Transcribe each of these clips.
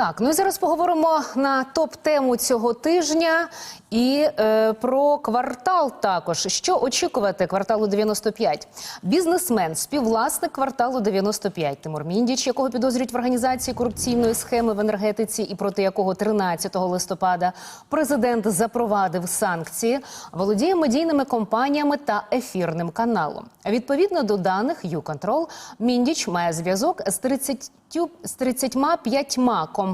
Так, ну і зараз поговоримо на топ-тему цього тижня і е, про квартал також. Що очікувати кварталу 95? Бізнесмен, співвласник кварталу 95 Тимур Міндіч, якого підозрюють в організації корупційної схеми в енергетиці, і проти якого 13 листопада президент запровадив санкції, володіє медійними компаніями та ефірним каналом. Відповідно до даних YouControl, Міндіч має зв'язок з 30 з 35 компаніями,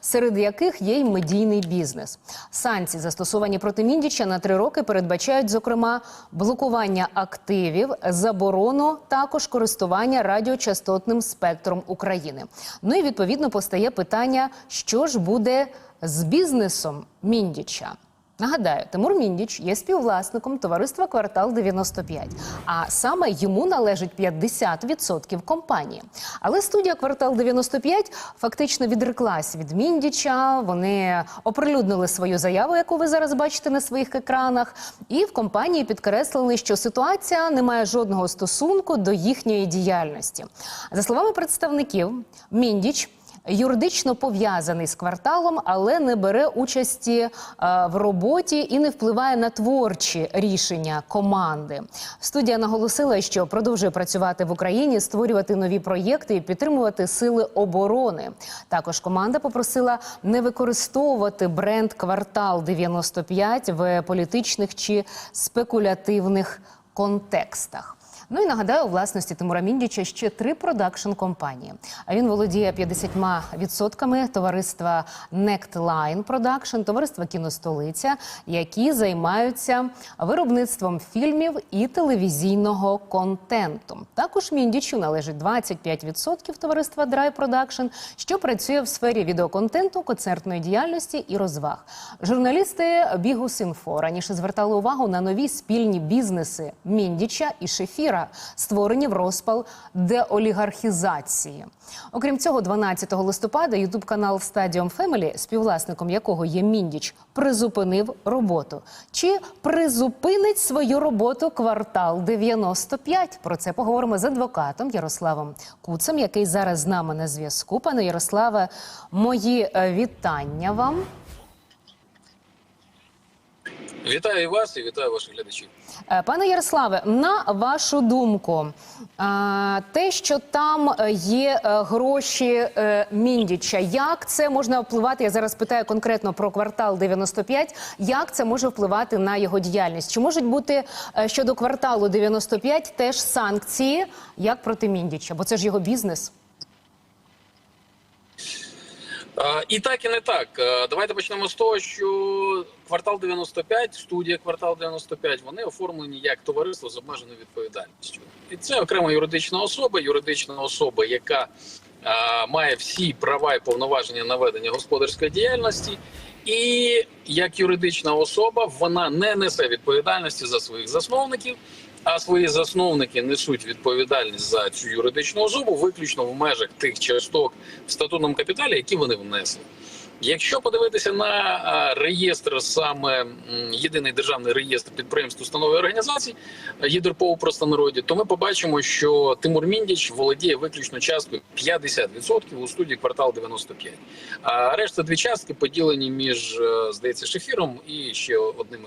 серед яких є й медійний бізнес. Санкції, застосовані проти Міндіча на три роки, передбачають, зокрема, блокування активів, заборону також користування радіочастотним спектром України. Ну і відповідно постає питання, що ж буде з бізнесом Міндіча. Нагадаю, Тимур Міндіч є співвласником товариства Квартал 95, а саме йому належить 50% компанії. Але студія Квартал 95 фактично відреклась від Міндіча. Вони оприлюднили свою заяву, яку ви зараз бачите на своїх екранах. І в компанії підкреслили, що ситуація не має жодного стосунку до їхньої діяльності. За словами представників, Міндіч. Юридично пов'язаний з кварталом, але не бере участі е, в роботі і не впливає на творчі рішення команди. Студія наголосила, що продовжує працювати в Україні, створювати нові проєкти і підтримувати сили оборони. Також команда попросила не використовувати бренд квартал 95 в політичних чи спекулятивних контекстах. Ну і нагадаю, у власності Тимура Міндіча ще три продакшн компанії. А він володіє 50% товариства Nectline Production, товариства Кіностолиця, які займаються виробництвом фільмів і телевізійного контенту. Також Міндічу належить 25% товариства Drive Production, що працює в сфері відеоконтенту, концертної діяльності і розваг. Журналісти Бігус Інфо раніше звертали увагу на нові спільні бізнеси Міндіча і Шефіра, створені в розпал деолігархізації. Окрім цього, 12 листопада ютуб канал Stadium Family, співвласником якого є Міндіч, призупинив роботу. Чи призупинить свою роботу квартал 95? Про це поговоримо з адвокатом Ярославом Куцем, який зараз з нами на зв'язку. Пане Ярославе, мої е, вітання вам. Вітаю вас і вітаю ваших глядачів. Е, Пане Ярославе, на вашу думку, е, те, що там е, є гроші Міндіча, як це можна впливати? Я зараз питаю конкретно про квартал 95, Як це може впливати на його діяльність? Чи можуть бути щодо кварталу 95 теж санкції, як проти Міндіча? Бо це ж його бізнес. І так, і не так. Давайте почнемо з того, що квартал 95, студія квартал 95, вони оформлені як товариство з обмеженою відповідальністю. І це окрема юридична особа, юридична особа, яка а, має всі права і повноваження на ведення господарської діяльності. І як юридична особа вона не несе відповідальності за своїх засновників, а свої засновники несуть відповідальність за цю юридичну особу виключно в межах тих часток в статутному капіталі, які вони внесли. Якщо подивитися на реєстр, саме єдиний державний реєстр підприємств, установ і організацій ЄДРПО простонароді, то ми побачимо, що Тимур Міндіч володіє виключно часткою 50% у студії квартал 95. А решта дві частки поділені між е, здається шефіром і ще одним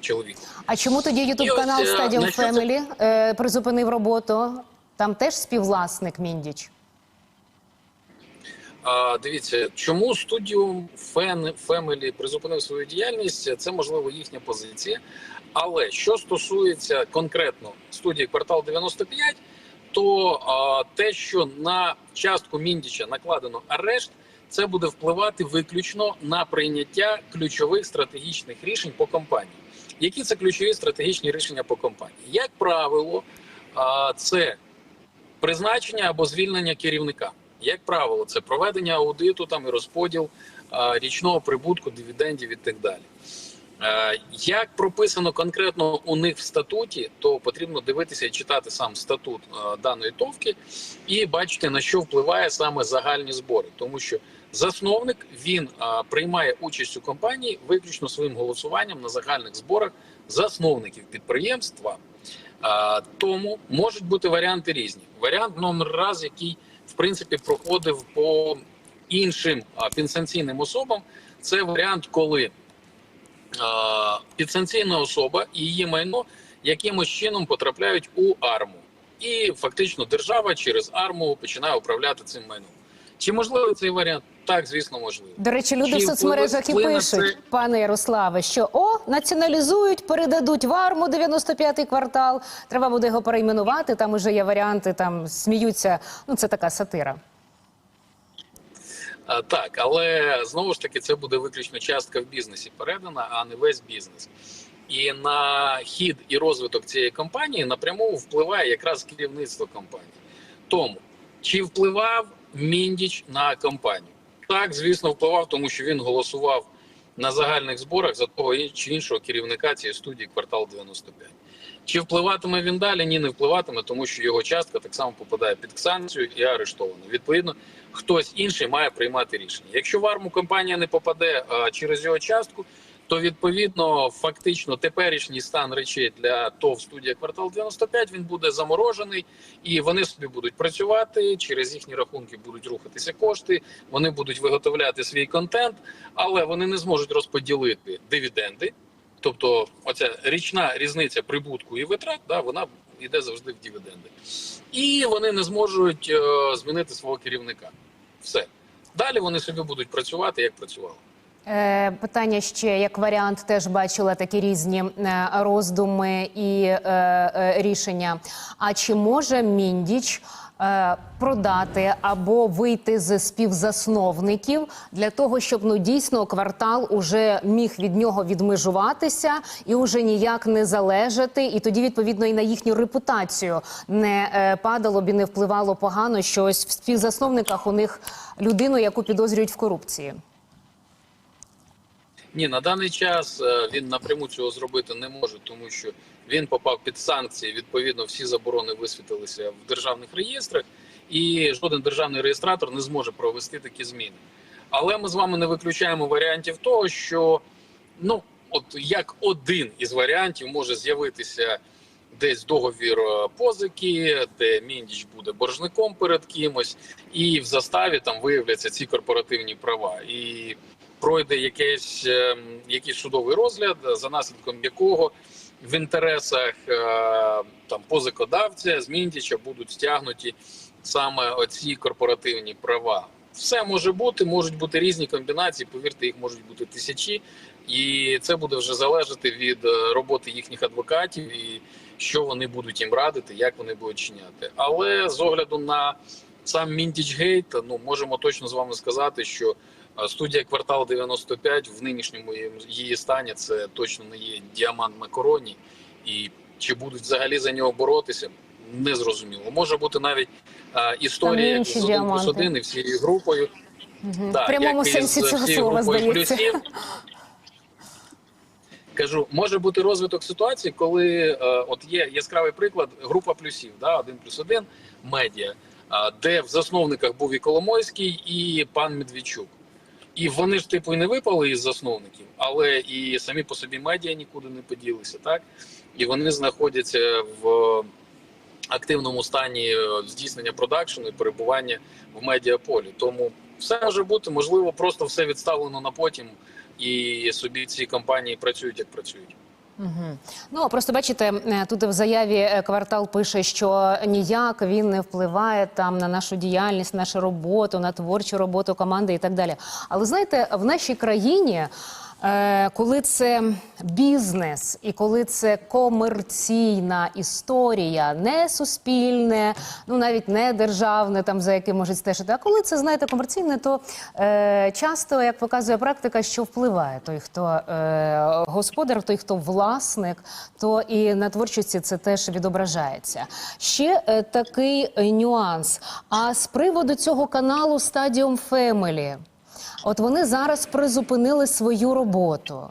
чоловіком. А чому тоді ютуб канал ось, е, е, призупинив роботу? Там теж співвласник Міндіч. А, дивіться, чому студіум Фемелі призупинив свою діяльність? Це можливо їхня позиція. Але що стосується конкретно студії квартал 95, то а, те, що на частку Міндіча накладено арешт, це буде впливати виключно на прийняття ключових стратегічних рішень по компанії. Які це ключові стратегічні рішення по компанії? Як правило, це призначення або звільнення керівника. Як правило, це проведення аудиту там і розподіл річного прибутку, дивідендів і так далі. Як прописано конкретно у них в статуті, то потрібно дивитися і читати сам статут даної товки і бачити на що впливає саме загальні збори, тому що засновник він приймає участь у компанії виключно своїм голосуванням на загальних зборах засновників підприємства. Тому можуть бути варіанти різні. Варіант номер раз, який в принципі проходив по іншим а, підсанкційним особам, це варіант, коли а, підсанкційна особа і її майно якимось чином потрапляють у арму, і фактично держава через арму починає управляти цим майном. Чи можливий цей варіант? Так, звісно, можливо. До речі, люди Чи в соцмережах і пишуть, це- пане Ярославе, що о, націоналізують, передадуть в арму 95-й квартал. Треба буде його перейменувати. Там уже є варіанти, там сміються. Ну це така сатира. А, Так, але знову ж таки, це буде виключно частка в бізнесі передана, а не весь бізнес. І на хід і розвиток цієї компанії напряму впливає якраз керівництво компанії. Тому чи впливав Міндіч на компанію? Так, звісно, впливав, тому що він голосував на загальних зборах за того чи іншого керівника цієї студії квартал 95. Чи впливатиме він далі? Ні, не впливатиме, тому що його частка так само попадає під санкцію і арештовано. Відповідно, хтось інший має приймати рішення. Якщо в арму компанія не попаде а, через його частку, то відповідно фактично теперішній стан речей для ТОВ студія квартал 95 він буде заморожений, і вони собі будуть працювати. Через їхні рахунки будуть рухатися кошти. Вони будуть виготовляти свій контент, але вони не зможуть розподілити дивіденди. Тобто, оця річна різниця прибутку і витрат, да, вона йде завжди в дивіденди. І вони не зможуть е, змінити свого керівника. Все. Далі вони собі будуть працювати, як працювали. Е, питання ще як варіант, теж бачила такі різні е, роздуми і е, рішення. А чи може Міндіч продати або вийти з співзасновників для того, щоб ну дійсно квартал уже міг від нього відмежуватися і уже ніяк не залежати, і тоді відповідно і на їхню репутацію не падало б і не впливало погано, що ось в співзасновниках у них людину, яку підозрюють в корупції. Ні, на даний час е, він напряму цього зробити не може, тому що він попав під санкції. Відповідно, всі заборони висвітилися в державних реєстрах, і жоден державний реєстратор не зможе провести такі зміни. Але ми з вами не виключаємо варіантів того, що ну от як один із варіантів може з'явитися десь договір е, позики, де міндіч буде боржником перед кимось, і в заставі там виявляться ці корпоративні права. І пройде якийсь, ем, якийсь судовий розгляд, за наслідком якого в інтересах е, там позикодавця з Міндіча будуть стягнуті саме оці корпоративні права. Все може бути, можуть бути різні комбінації. Повірте, їх можуть бути тисячі, і це буде вже залежати від е, роботи їхніх адвокатів і що вони будуть їм радити, як вони будуть чиняти. Але з огляду на сам Міндічгейт, ну можемо точно з вами сказати, що Студія квартал 95 в нинішньому її- стані це точно не є діамант на короні, і чи будуть взагалі за нього боротися, не зрозуміло. Може бути навіть а, історія як з 1 плюс діаманти. 1 і всією групою. Мгм. Да, в прямому сенсі цього слова здається. плюсів. Кажу, може бути розвиток ситуації, коли е, от є яскравий приклад група плюсів, да, один плюс один медіа, де в засновниках був і Коломойський, і пан Медведчук. І вони ж типу і не випали із засновників, але і самі по собі медіа нікуди не поділися, так і вони знаходяться в активному стані е, здійснення продакшену і перебування в медіаполі. Тому все може бути, можливо, просто все відставлено на потім, і собі ці компанії працюють як працюють. Мгм. Ну просто бачите, е, тут в заяві е, квартал пише, що ніяк він не впливає там на нашу діяльність, нашу роботу, на творчу роботу команди і так далі. Але знаєте, в нашій країні. Е, Коли це бізнес і коли це комерційна історія, не суспільне, ну навіть не державне, там за яким можуть стежити. А коли це знаєте комерційне, то е, часто, як показує практика, що впливає той, хто е, господар, той, хто власник, то і на творчості це теж відображається. Ще е, такий нюанс. А з приводу цього каналу Stadium Family, От вони зараз призупинили свою роботу.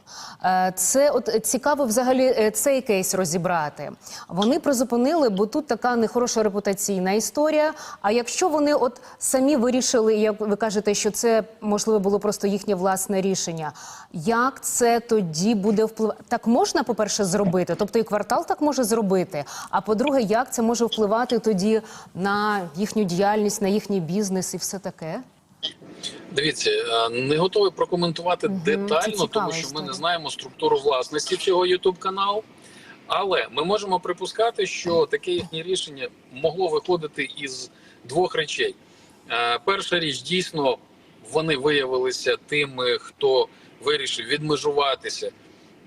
Е, Це от цікаво взагалі е, цей кейс розібрати. Вони призупинили, бо тут така нехороша репутаційна історія. А якщо вони от самі вирішили, як ви кажете, що це можливо було просто їхнє власне рішення, як це тоді буде впливати? Так можна, по-перше, зробити, тобто і квартал так може зробити. А по-друге, як це може впливати тоді на їхню діяльність, на їхній бізнес і все таке? Дивіться, е, не готовий прокоментувати це детально, тому що ми не знаємо структуру власності цього youtube каналу. Але ми можемо припускати, що таке їхнє рішення могло виходити із двох речей. Е, Перша річ, дійсно, вони виявилися тими, хто вирішив відмежуватися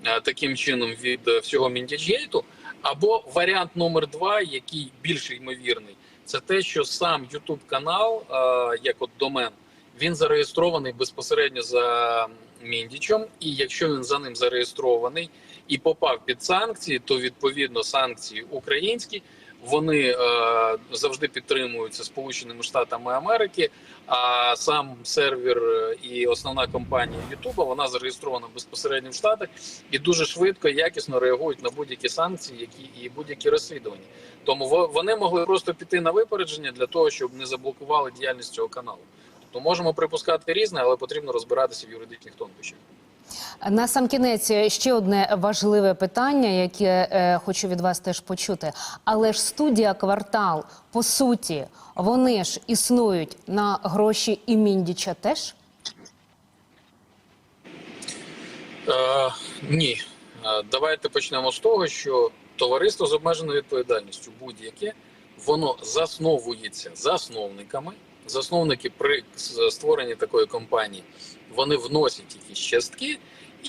е, таким чином від всього Міндіджгейту. Або варіант номер два, який більш ймовірний, це те, що сам youtube канал, як от домен, він зареєстрований безпосередньо за Міндічем, і якщо він за ним зареєстрований і попав під санкції, то відповідно санкції українські вони е, завжди підтримуються Сполученими Штатами Америки. А сам сервер е, і основна компанія Ютуба вона зареєстрована безпосередньо в Штатах і дуже швидко і якісно реагують на будь-які санкції, які і будь-які розслідування. Тому во- вони могли просто піти на випередження для того, щоб не заблокували діяльність цього каналу. Тобто можемо припускати різне, але потрібно розбиратися в юридичних тонкощах. На сам кінець ще одне важливе питання, яке е, хочу від вас теж почути. Але ж студія квартал, по суті, вони ж існують на гроші і Міндіча теж. Е, ні, Е, давайте почнемо з того, що товариство з обмеженою відповідальністю будь-яке воно засновується засновниками. Засновники при створенні такої компанії вони вносять якісь частки,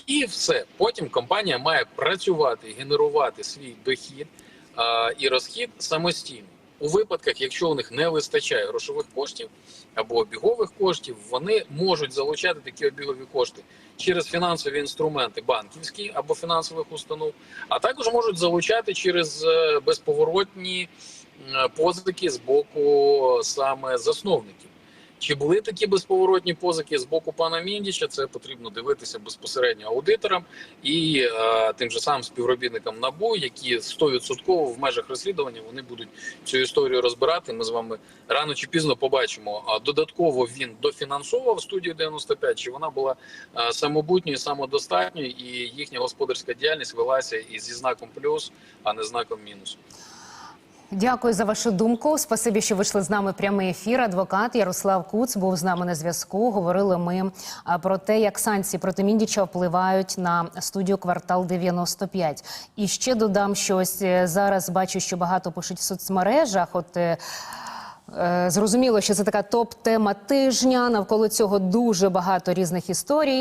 і все. Потім компанія має працювати генерувати свій дохід а, і розхід самостійно. У випадках, якщо у них не вистачає грошових коштів або обігових коштів, вони можуть залучати такі обігові кошти через фінансові інструменти банківські або фінансових установ, а також можуть залучати через е, безповоротні позики з боку саме засновників. Чи були такі безповоротні позики з боку пана Міндіча? Це потрібно дивитися безпосередньо аудиторам і е, тим же самим співробітникам НАБУ, які 100% в межах розслідування вони будуть цю історію розбирати. Ми з вами рано чи пізно побачимо. Додатково він дофінансовував студію 95, чи вона була е, самобутньою, самодостатньою, і їхня господарська діяльність велася і зі знаком плюс, а не знаком мінус. Дякую за вашу думку. Спасибі, що вийшли з нами прямий ефір. Адвокат Ярослав Куц був з нами на зв'язку. Говорили ми про те, як санкції проти Міндіча впливають на студію квартал 95. І ще додам щось. Е, Зараз бачу, що багато пишуть в соцмережах. От е, Е, Зрозуміло, що це така топ-тема тижня. Навколо цього дуже багато різних історій.